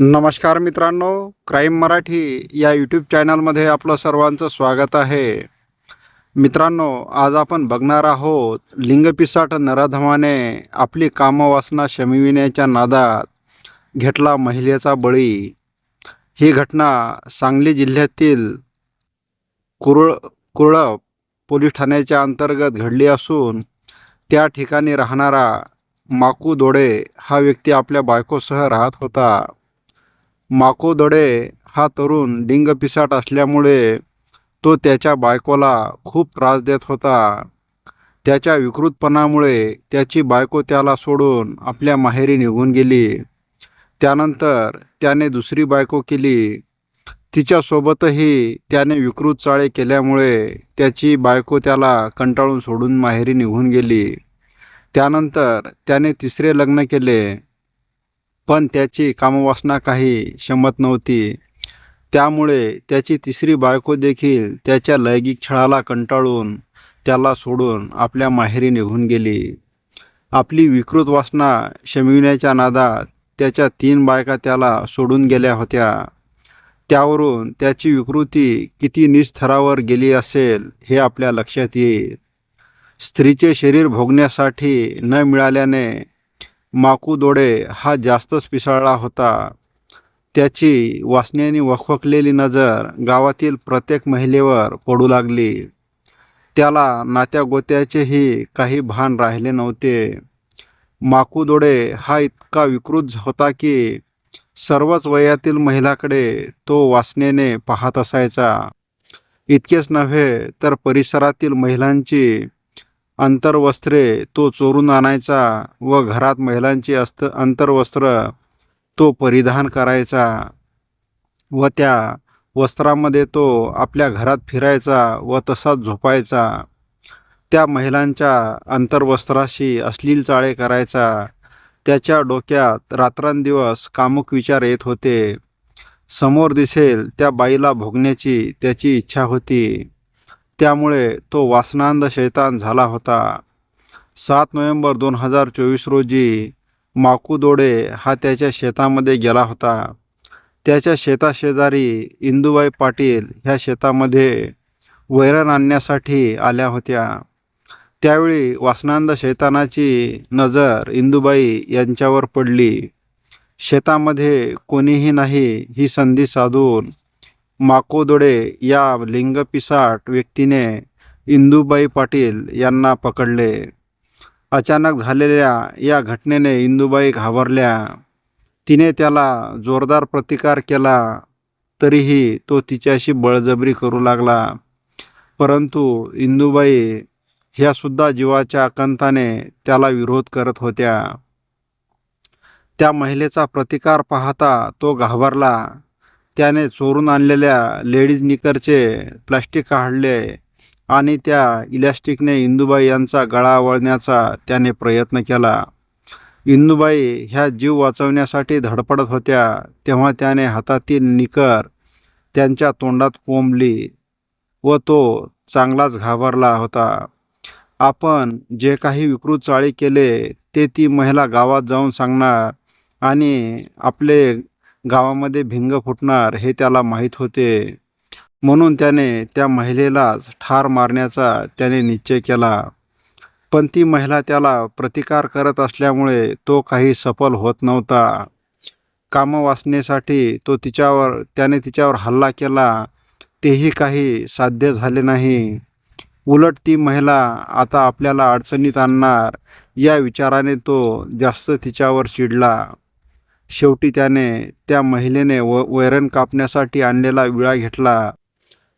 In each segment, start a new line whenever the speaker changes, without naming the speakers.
नमस्कार मित्रांनो क्राईम मराठी या यूट्यूब चॅनलमध्ये आपलं सर्वांचं स्वागत आहे. मित्रांनो आज आपण बघणार आहोत लिंगपिसाट नराधमाने आपली कामवासना शमिविण्याच्या नादात घेतला महिलेचा बळी. ही घटना सांगली जिल्ह्यातील कुरळ कुरळप पोलीस ठाण्याच्या अंतर्गत घडली असून त्या ठिकाणी राहणारा माकू दोडे हा व्यक्ती आपल्या बायकोसह राहत होता. माकोदडे हा तरुण डिंगपिसाट असल्यामुळे तो त्याच्या बायकोला खूप त्रास देत होता. त्याच्या विकृतपणामुळे त्याची बायको त्याला सोडून आपल्या माहेरी निघून गेली. त्यानंतर त्याने दुसरी बायको केली. तिच्यासोबतही त्याने विकृत चाळे केल्यामुळे त्याची बायको त्याला कंटाळून सोडून माहेरी निघून गेली. त्यानंतर त्याने तिसरे लग्न केले. पण त्याची कामवासना काही शमत नव्हती. त्यामुळे त्याची तिसरी बायको देखील त्याच्या लैंगिक छळाला कंटाळून त्याला सोडून आपल्या माहेरी निघून गेली. आपली विकृत वासना शमिवण्याच्या नादात त्याच्या तीन बायका त्याला सोडून गेल्या होत्या. त्यावरून त्याची विकृती किती निस्तरावर गेली असेल हे आपल्या लक्षात येईल. स्त्रीचे शरीर भोगण्यासाठी न मिळाल्याने माकूदोडे हा जास्तच पिसाळला होता. त्याची वासनेने वखवकलेली नजर गावातील प्रत्येक महिलेवर पडू लागली. त्याला नात्या गोत्याचेही काही भान राहिले नव्हते. माकूदोडे हा इतका विकृत होता की सर्वच वयातील महिलाकडे तो वासनेने पाहत असायचा. इतकेच नव्हे तर परिसरातील महिलांची अंतर्वस्त्रे तो चोरून आणायचा व घरात महिलांची अस्त अंतर्वस्त्र तो परिधान करायचा व त्या वस्त्रामध्ये तो आपल्या घरात फिरायचा व तसाच झोपायचा. त्या महिलांच्या अंतर्वस्त्राशी अश्लील चाळे करायचा. त्याच्या डोक्यात रात्रंदिवस कामुक विचार येत होते. समोर दिसेल त्या बाईला भोगण्याची त्याची इच्छा होती. त्यामुळे तो वासनांद शैतान झाला होता. सात नोव्हेंबर दोन हजार चोवीस रोजी माकूदोडे हा त्याच्या शेतामध्ये गेला होता. त्याच्या शेताशेजारी इंदुबाई पाटील ह्या शेतामध्ये वैरण आणण्यासाठी आल्या होत्या. त्यावेळी वासनांद शैतानाची नजर इंदुबाई यांच्यावर पडली. शेतामध्ये कोणीही नाही ही संधी साधून माकोदोडे या लिंगपिसाट व्यक्तीने इंदुबाई पाटील यांना पकडले. अचानक झालेल्या या घटनेने इंदुबाई घाबरल्या. तिने त्याला जोरदार प्रतिकार केला तरीही तो तिच्याशी बळजबरी करू लागला. परंतु इंदुबाई ह्यासुद्धा जीवाच्या आकंताने त्याला विरोध करत होत्या. त्या महिलेचा प्रतिकार पाहता तो घाबरला. त्याने चोरून आणलेल्या लेडीज निकरचे प्लास्टिक काढले आणि त्या इलॅस्टिकने इंदुबाई यांचा गळा वळण्याचा त्याने प्रयत्न केला. इंदुबाई ह्या जीव वाचवण्यासाठी धडपडत होत्या तेव्हा त्याने हातातील निकर त्यांच्या तोंडात कोंबली व तो चांगलाच घाबरला होता. आपण जे काही विकृत चाळी केले ते ती महिला गावात जाऊन सांगणार आणि आपले गावामध्ये भिंग फुटणार हे त्याला माहीत होते. म्हणून त्याने त्या महिलेलाच ठार मारण्याचा त्याने निश्चय केला. पण ती महिला त्याला प्रतिकार करत असल्यामुळे तो काही सफल होत नव्हता. कामवासनेसाठी तो तिच्यावर त्याने तिच्यावर हल्ला केला. तेही काही साध्य झाले नाही. उलट ती महिला आता आपल्याला अडचणीत आणणार या विचाराने तो जास्त तिच्यावर चिडला. शेवटी त्याने त्या महिलेने व वैरण कापण्यासाठी आणलेला विळा घेतला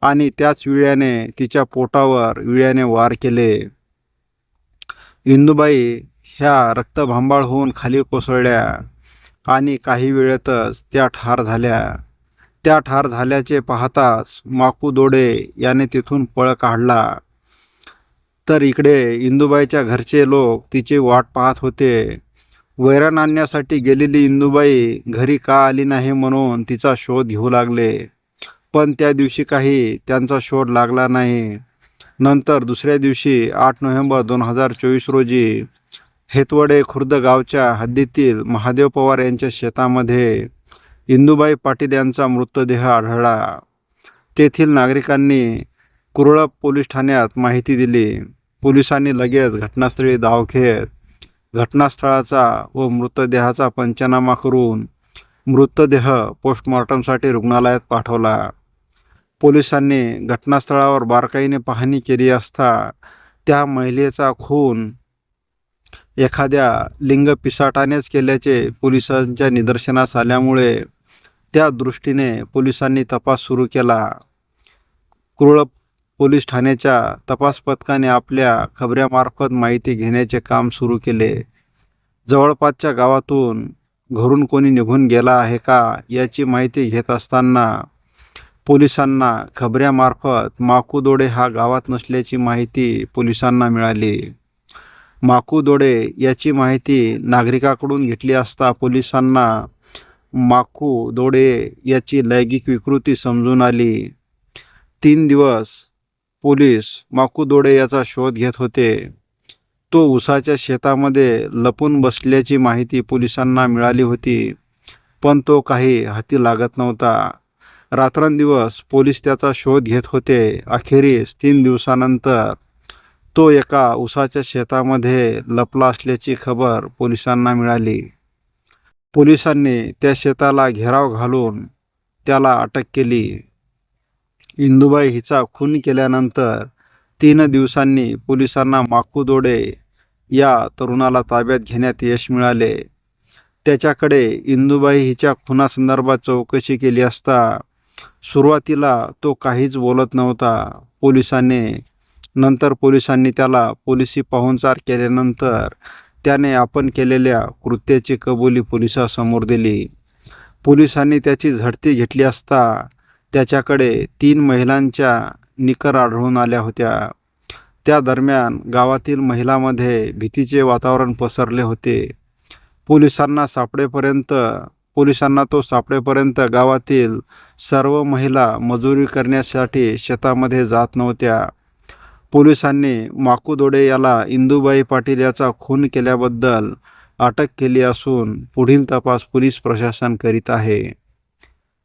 आणि त्याच विळ्याने तिच्या पोटावर विळ्याने वार केले. इंदुबाई ह्या रक्तभांबाळ होऊन खाली कोसळल्या आणि काही वेळेतच त्या ठार झाल्या. त्या ठार झाल्याचे पाहताच माकू दोडे याने तिथून पळ काढला. तर इकडे इंदुबाईच्या घरचे लोक तिची वाट पाहत होते. वैरण आणण्यासाठी गेलेली इंदुबाई घरी का आली नाही म्हणून तिचा शोध घेऊ लागले. पण त्या दिवशी काही त्यांचा शोध लागला नाही. नंतर दुसऱ्या दिवशी आठ नोव्हेंबर दोन हजार चोवीस रोजी हेतवडे खुर्द गावच्या हद्दीतील महादेव पवार यांच्या शेतामध्ये इंदुबाई पाटील यांचा मृतदेह आढळला. तेथील नागरिकांनी कुरळप पोलीस ठाण्यात माहिती दिली. पोलिसांनी लगेच घटनास्थळी धाव घेत घटनास्थळाचा व मृतदेहाचा पंचनामा करून मृतदेह पोस्टमॉर्टमसाठी रुग्णालयात पाठवला. पोलिसांनी घटनास्थळावर बारकाईने पाहणी केली असता त्या महिलेचा खून एखाद्या लिंग पिसाटानेच केल्याचे पोलिसांच्या निदर्शनास आल्यामुळे त्या दृष्टीने पोलिसांनी तपास सुरू केला. क्रूळ पोलीस ठाण्याच्या तपास पथकाने आपल्या खबऱ्यामार्फत माहिती घेण्याचे काम सुरू केले. जवळपासच्या गावातून घरून कोणी निघून गेला आहे का याची माहिती घेत असताना पोलिसांना खबऱ्यामार्फत माकुदोडे हा गावात नसल्याची माहिती पोलिसांना मिळाली. माकूदोडे याची माहिती नागरिकाकडून घेतली असता पोलिसांना माकू दोडे याची लैंगिक विकृती समजून आली. तीन दिवस पोलीस माकुदोडे याचा शोध घेत होते. तो उसाच्या शेतामध्ये लपून बसल्याची माहिती पोलिसांना मिळाली होती पण तो काही हाती लागत नव्हता. रात्रंदिवस पोलीस त्याचा शोध घेत होते. अखेरीस तीन दिवसानंतर तो एका उसाच्या शेतामध्ये लपला असल्याची खबर पोलिसांना मिळाली. पोलिसांनी त्या शेताला घेराव घालून त्याला अटक केली. इंदुबाई हिचा खून केल्यानंतर तीन दिवसांनी पोलिसांना माकुदोडे या तरुणाला ताब्यात घेण्यात यश मिळाले. त्याच्याकडे इंदुबाई हिच्या खुनासंदर्भात चौकशी केली असता सुरुवातीला तो काहीच बोलत नव्हता. पोलिसांनी नंतर पोलिसांनी त्याला पोलिसी पाहुणचार केल्यानंतर त्याने आपण केलेल्या कृत्याची कबुली पोलिसासमोर दिली. पोलिसांनी त्याची झडती घेतली असता त्याच्याकडे तीन महिलांच्या निकर आढळून आल्या होत्या. त्या दरम्यान गावातील महिलांमध्ये भीतीचे वातावरण पसरले होते. पोलिसांना सापडेपर्यंत पोलिसांना तो सापडेपर्यंत गावातील सर्व महिला मजुरी करण्यासाठी शेतामध्ये जात नव्हत्या. पोलिसांनी माकुदोडे याला इंदुबाई पाटील याचा खून केल्याबद्दल अटक केली असून पुढील तपास पोलीस प्रशासन करीत आहे.